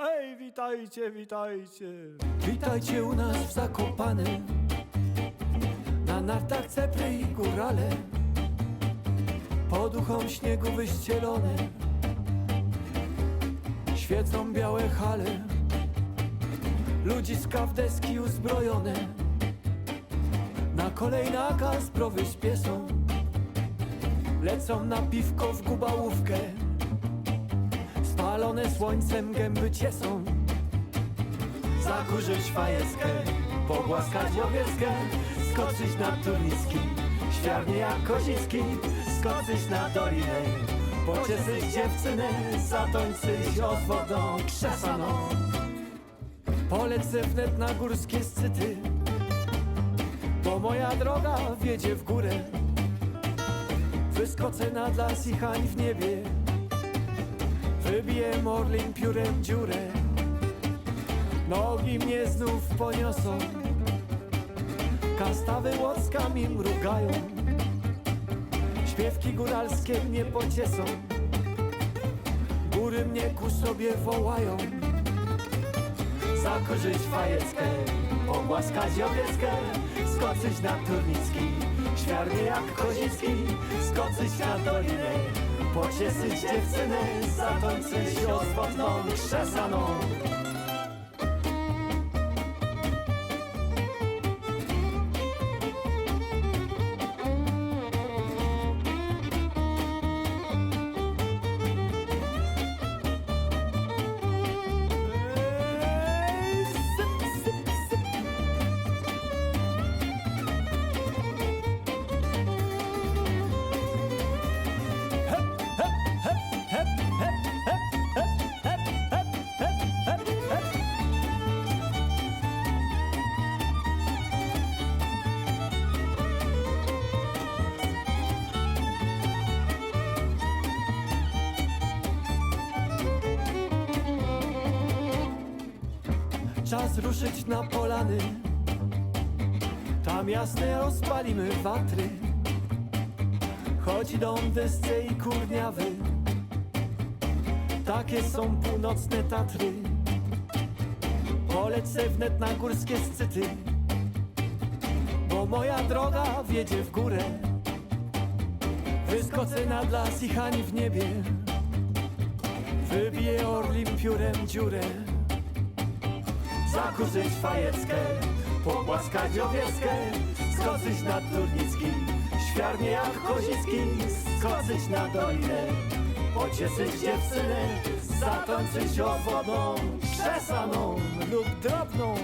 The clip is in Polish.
Hej, witajcie, witajcie. Witajcie u nas w Zakopanem Na nartach cepry i górale. Poduchom śniegu wyścielone Świecą białe hale. Ludziska w deski uzbrojone Na kolejnaka zdrowy śpieszą Lecą na piwko w gubałówkę Spalone słońcem gęby ciesą Zakurzyć fajeskę, pogłaskać owieckę Skoczyć na turniski, świarnie jak kozicki Skoczyć na dolinę, pocieszyć dziewczynę Zatończyć odwodą krzesaną. Polecę wnet na górskie szczyty Bo moja droga wiedzie w górę. Wyskoczę nad las i hań w niebie Wybiję morlim piórem dziurę. Nogi mnie znów poniosą. Kastawy łockami mrugają. Śpiewki góralskie mnie pociesą. Góry mnie ku sobie wołają. Zakorzyć fajeckę, pogłaskać owieckę. Skoczyć na turnicki, świarnie jak kozicki Skoczyć na dolinę, pocieszyć dziewczynę Zatończyć odwodną krzesaną Czas ruszyć na polany. Tam jasne rozpalimy watry. Chodzi dom desce i kurniawy. Takie są północne Tatry. Polecę wnet na górskie szczyty Bo moja droga wiedzie w górę. Wyskoczę nad las i hań w niebie. Wybiję orlim piórem dziurę Zakurzyć fajeckę, pogłaskać owieckę Skoczyć na turnicki, świarnie jak kozicki Skoczyć na dolinę, pocieszyć dziewczynę Zatończyć owodną, krzesaną lub drobną